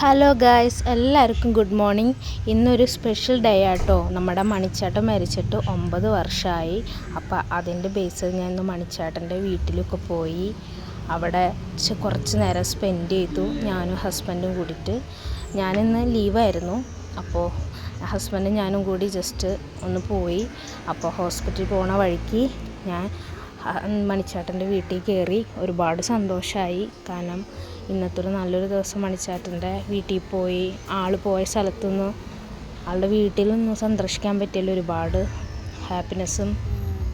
Hello guys എല്ലാവർക്കും good morning ഇന്നൊരു special day ആട്ടോ. നമ്മുടെ മണിച്ചാട്ടൻ മരിച്ചിട്ട് ഒമ്പത് വർഷമായി അപ്പോൾ അതിന്റെ ബേസിൽ ഞാൻ ഇന്ന് മണിച്ചാട്ടന്റെ വീട്ടിലൊക്കെ പോയി. അവിടെ കുറച്ച് നേരം സ്പെൻഡ് ചെയ്തു. ഞാനും ഹസ്ബൻഡും കൂടിയിട്ട്. ഞാനിന്ന് ലീവായിരുന്നു അപ്പോൾ ഹസ്ബൻഡും ഞാനും കൂടി ജസ്റ്റ് ഒന്ന് പോയി. അപ്പോൾ ഹോസ്പിറ്റലിൽ പോണ വഴിക്ക് ഞാൻ മണിച്ചാട്ടന്റെ വീട്ടിൽ കയറി. ഒരുപാട് സന്തോഷമായി കാരണം ഇന്നത്തെ ഒരു നല്ലൊരു ദിവസം മണിച്ചാറ്റന്റെ വീട്ടിൽ പോയി. ആൾ പോയ സ്ഥലത്തുനിന്ന് ആളുടെ വീട്ടിൽ വീട്ടിലൊന്ന് സന്ദർശിക്കാൻ പറ്റിയല്ലോ ഒരുപാട് ഹാപ്പിനെസ്സും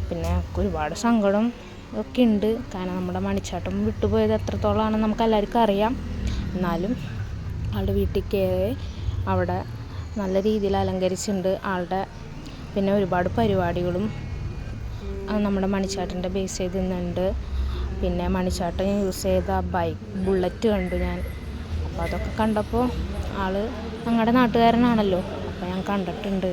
പിന്നെ ഒരുപാട് സങ്കടം ഒക്കെ ഉണ്ട്. കാരണം നമ്മുടെ മണിച്ചാട്ടം വിട്ടുപോയത് എത്രത്തോളമാണെന്ന് നമുക്ക് എല്ലാവർക്കും അറിയാം. എന്നാലും ആളുടെ വീട്ടിൽ കയറി അവിടെ നല്ല രീതിയിൽ അലങ്കരിച്ചിട്ടുണ്ട്. ആളുടെ പിന്നെ ഒരുപാട് പരിപാടികളും നമ്മുടെ മണിച്ചാട്ടന്റെ ബേസ് ചെയ്ത് നിന്നുണ്ട് പിന്നെ മണിച്ചാട്ടൻ യൂസ് ചെയ്ത ബൈക്ക് ബുള്ളറ്റ് കണ്ടു ഞാൻ. അപ്പോൾ അതൊക്കെ കണ്ടപ്പോൾ ആൾ ഞങ്ങളുടെ നാട്ടുകാരനാണല്ലോ. അപ്പോൾ ഞാൻ കണ്ടിട്ടുണ്ട്.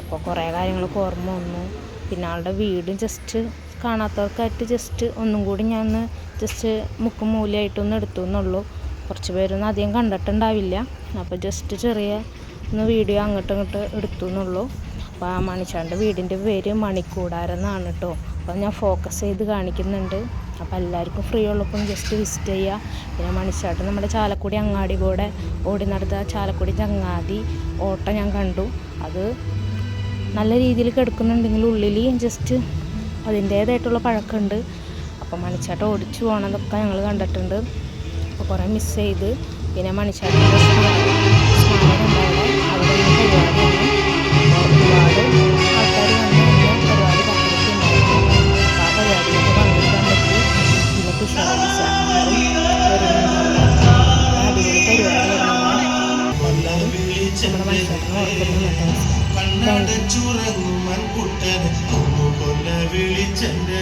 അപ്പോൾ കുറേ കാര്യങ്ങളൊക്കെ ഓർമ്മ വന്നു. പിന്നെ ആളുടെ വീട് ജസ്റ്റ് കാണാത്തവർക്കായിട്ട് ജസ്റ്റ് ഒന്നും കൂടി ഞാൻ ഒന്ന് ജസ്റ്റ് മുക്കും മൂലയായിട്ടൊന്ന് എടുത്തു എന്നുള്ളൂ. കുറച്ച് പേരൊന്നും അധികം കണ്ടിട്ടുണ്ടാവില്ല. അപ്പോൾ ജസ്റ്റ് ചെറിയ ഒന്ന് വീഡിയോ അങ്ങോട്ടും ഇങ്ങോട്ട് എടുത്തു എന്നുള്ളൂ. അപ്പോൾ ആ മണിച്ചാണ്ട് വീടിന്റെ പേര് മണിക്കൂടാരം എന്നാണ് കേട്ടോ അപ്പോൾ ഞാൻ ഫോക്കസ് ചെയ്ത് കാണിക്കുന്നുണ്ട്. അപ്പോൾ എല്ലാവർക്കും ഫ്രീ ഉള്ളപ്പം ജസ്റ്റ് വിസിറ്റ് ചെയ്യുക പിന്നെ മണിച്ചാട്ടം നമ്മുടെ ചാലക്കുടി അങ്ങാടി കൂടെ ഓടി നടത്ത ചാലക്കുടി ചങ്ങാതി ഓട്ടം ഞാൻ കണ്ടു. അത് നല്ല രീതിയിൽ കിടക്കുന്നുണ്ടെങ്കിൽ ഉള്ളിൽ ജസ്റ്റ് അതിന്റേതായിട്ടുള്ള പഴക്കമുണ്ട്. അപ്പോൾ മണിച്ചാട്ടം ഓടിച്ചു പോകണതൊക്കെ ഞങ്ങൾ കണ്ടിട്ടുണ്ട്. അപ്പോൾ കുറേ മിസ്സ് ചെയ്ത്. പിന്നെ മണിച്ചാട്ടന്റെ കണ്ണട കണ്ണടച്ചുറങ്ങും മൺകുട്ടൻ കൊല്ല വിളിച്ചെന്റെ